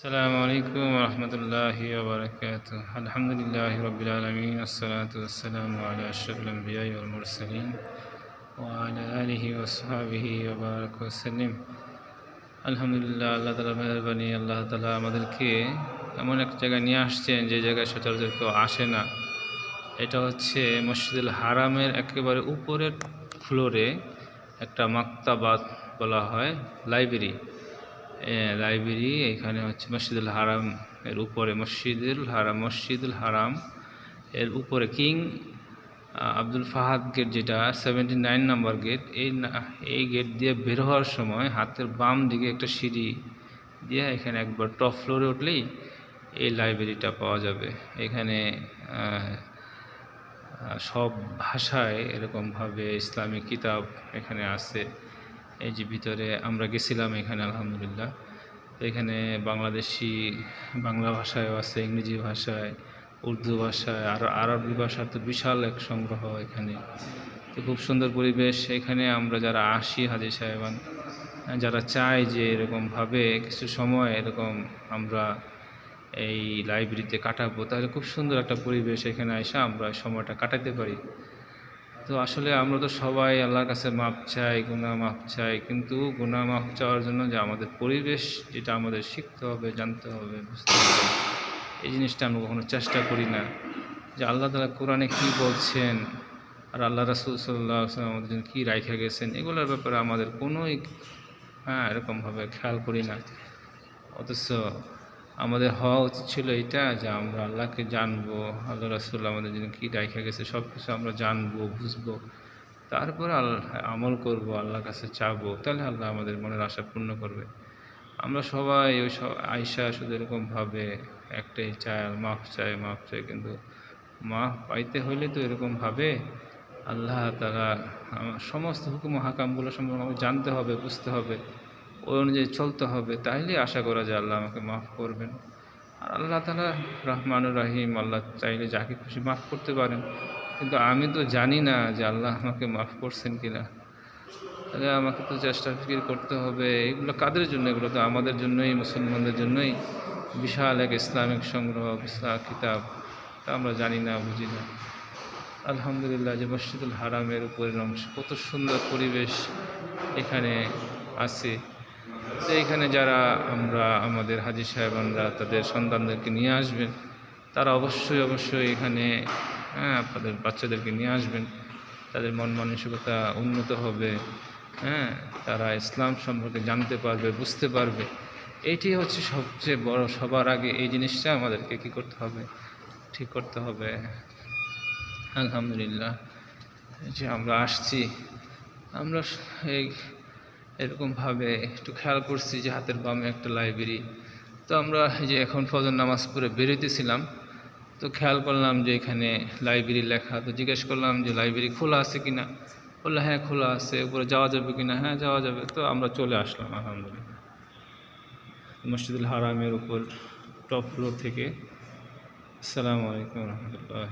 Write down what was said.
السلام عليكم ورحمة الله وبركاته الحمد لله رب العالمين والصلاة والسلام على أشرف الأنبياء والمرسلين وعلى آله وصحبه وبارك وسلم আলহামদুলিল্লাহ আল্লাহ তালা মেহরবানি আল্লাহ তালা আমাদেরকে এমন এক জায়গায় নিয়ে আসছেন যে জায়গায় সচরাচর কেউ আসে না এটা হচ্ছে মসজিদুল হারামের একেবারে উপরের ফ্লোরে একটা মাক্তাবাদ বলা হয় লাইব্রেরি লাইব্রেরি এখানে হচ্ছে মসজিদুল হারাম, এর উপরে মসজিদুল হারাম মসজিদুল হারাম, এর উপরে কিং আব্দুল ফাহাদ গেট যেটা সেভেন্টি নাইন নম্বর গেট এই এই গেট দিয়ে বের হওয়ার সময় হাতের বাম দিকে একটা সিঁড়ি দিয়ে এখানে একবার টপ ফ্লোরে উঠলেই এই লাইব্রেরিটা পাওয়া যাবে। এখানে সব ভাষায় এরকমভাবে ইসলামিক কিতাব এখানে আছে। এই যে ভিতরে আমরা গেছিলাম এখানে, আলহামদুলিল্লাহ। এখানে বাংলাদেশি, বাংলা ভাষায়ও আছে, ইংরেজি ভাষায়, উর্দু ভাষায়, আর আরবি ভাষার তো বিশাল এক সংগ্রহ এখানে। তো খুব সুন্দর পরিবেশ। এখানে আমরা যারা আসি হাজি সাহেবান, যারা চায় যে এরকমভাবে কিছু সময় এরকম আমরা এই লাইব্রেরিতে কাটাবো, তাহলে খুব সুন্দর একটা পরিবেশ এখানে এসে আমরা সময়টা কাটাতে পারি। তো আসলে আমরা তো সবাই আল্লাহর কাছে মাপ চাই গুণা মাপ চাই, কিন্তু গুণা মাপ চাওয়ার জন্য যে আমাদের পরিবেশ, যেটা আমাদের শিখতে হবে, জানতে হবে, বুঝতে হবে, এই জিনিসটা আমরা কখনো চেষ্টা করি না। যে আল্লাহ তালা কোরআনে কী বলছেন, আর আল্লাহ রাসুল সাল্লাহ আমাদের জন্য কী রাইখা গেছেন, এগুলোর ব্যাপারে আমাদের কোনোই হ্যাঁ এরকমভাবে খেয়াল করি না। অথচ আমাদের হওয়া উচিত ছিল এটা যে আমরা আল্লাহকে জানব, আল্লাহ রাসুল আমাদের জন্য কী রাইখা গেছে সব কিছু আমরা জানব, বুঝব। তারপরে আল্লাহ আমল করব, আল্লাহর কাছে চাবো, তাহলে আল্লাহ আমাদের মনের আশা পূর্ণ করবে। আমরা সবাই ওই সব আয়সা শুধু এরকমভাবে একটাই চায় মাফ চায় মাফ চায়, কিন্তু মাফ পাইতে হইলে তো এরকমভাবে আল্লাহ তারা সমস্ত হুকুম হাকামগুলো সম্পর্কে জানতে হবে, বুঝতে হবে। ওই অনুযায়ী চলতে হবে, তাইলে আশা করা যায় আল্লাহ আমাকে মাফ করবেন। আর আল্লাহ তালা রহমানুর রাহিম, আল্লাহ চাইলে যাকে খুশি মাফ করতে পারেন। কিন্তু আমি তো জানি না যে আল্লাহ আমাকে মাফ করছেন কি না তাহলে আমাকে তো চেষ্টা ফিকির করতে হবে। এগুলো কাদের জন্য? এগুলো তো আমাদের জন্যই, মুসলমানদের জন্যই। বিশাল এক ইসলামিক সংগ্রহ, বিশাল কিতাব। তা আমরা জানি না, বুঝি না। আলহামদুলিল্লাহ যে মসজিদুল হারামের উপরের অংশ কত সুন্দর পরিবেশ এখানে আছে। তো এখানে যারা আমরা আমাদের হাজি সাহেবানরা তাদের সন্তানদেরকে নিয়ে আসবেন, তারা অবশ্যই অবশ্যই এখানে হ্যাঁ আপনাদের বাচ্চাদেরকে নিয়ে আসবেন। তাদের মন মানসিকতা উন্নত হবে হ্যাঁ তারা ইসলাম সম্পর্কে জানতে পারবে, বুঝতে পারবে। এইটি হচ্ছে সবচেয়ে বড়, সবার আগে এই জিনিসটা আমাদেরকে কী করতে হবে, ঠিক করতে হবে। আলহামদুলিল্লাহ, যে আমরা আসছি, আমরা এই এরকমভাবে একটু খেয়াল করছি যে হাতের বামে একটা লাইব্রেরি। তো আমরা যে এখন ফজর নামাজ পড়ে বেরোতেছিলাম তো খেয়াল করলাম যে এখানে লাইব্রেরি লেখা। তো জিজ্ঞেস করলাম যে লাইব্রেরি খোলা আছে কিনা? বলল হ্যাঁ খোলা আছে। উপরে যাওয়া যাবে কিনা? হ্যাঁ যাওয়া যাবে। তো আমরা চলে আসলাম, আলহামদুলিল্লাহ। মসজিদুল হারামের উপর, টপ ফ্লোর থেকে। আসসালামু আলাইকুম রহমতুল্লাহ